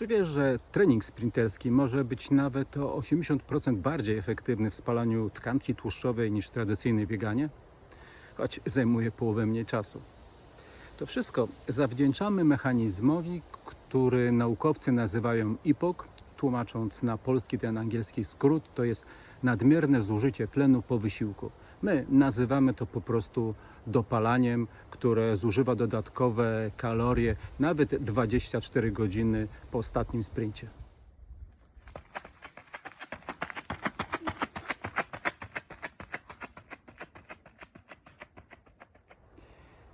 Czy wiesz, że trening sprinterski może być nawet o 80% bardziej efektywny w spalaniu tkanki tłuszczowej niż tradycyjne bieganie? Choć zajmuje połowę mniej czasu. To wszystko zawdzięczamy mechanizmowi, który naukowcy nazywają IPOK, tłumacząc na polski ten angielski skrót, to jest nadmierne zużycie tlenu po wysiłku. My nazywamy to po prostu dopalaniem, które zużywa dodatkowe kalorie nawet 24 godziny po ostatnim sprincie.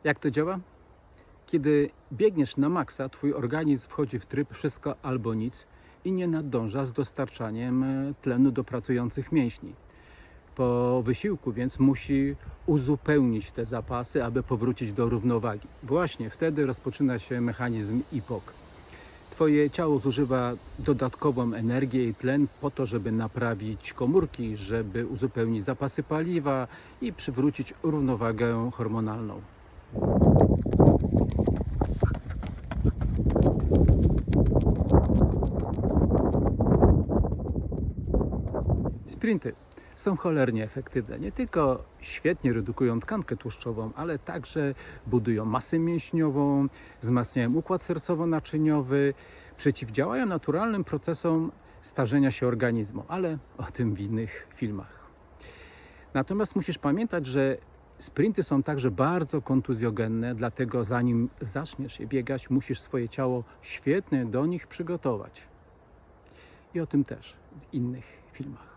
Jak to działa? Kiedy biegniesz na maksa, twój organizm wchodzi w tryb wszystko albo nic i nie nadąża z dostarczaniem e, tlenu do pracujących mięśni. Po wysiłku więc musi uzupełnić te zapasy, aby powrócić do równowagi. Właśnie wtedy rozpoczyna się mechanizm IPOK. Twoje ciało zużywa dodatkową energię i tlen po to, żeby naprawić komórki, żeby uzupełnić zapasy paliwa i przywrócić równowagę hormonalną. Sprinty są cholernie efektywne. Nie tylko świetnie redukują tkankę tłuszczową, ale także budują masę mięśniową, wzmacniają układ sercowo-naczyniowy, przeciwdziałają naturalnym procesom starzenia się organizmu, ale o tym w innych filmach. Natomiast musisz pamiętać, że sprinty są także bardzo kontuzjogenne, dlatego zanim zaczniesz je biegać, musisz swoje ciało świetnie do nich przygotować. I o tym też w innych filmach.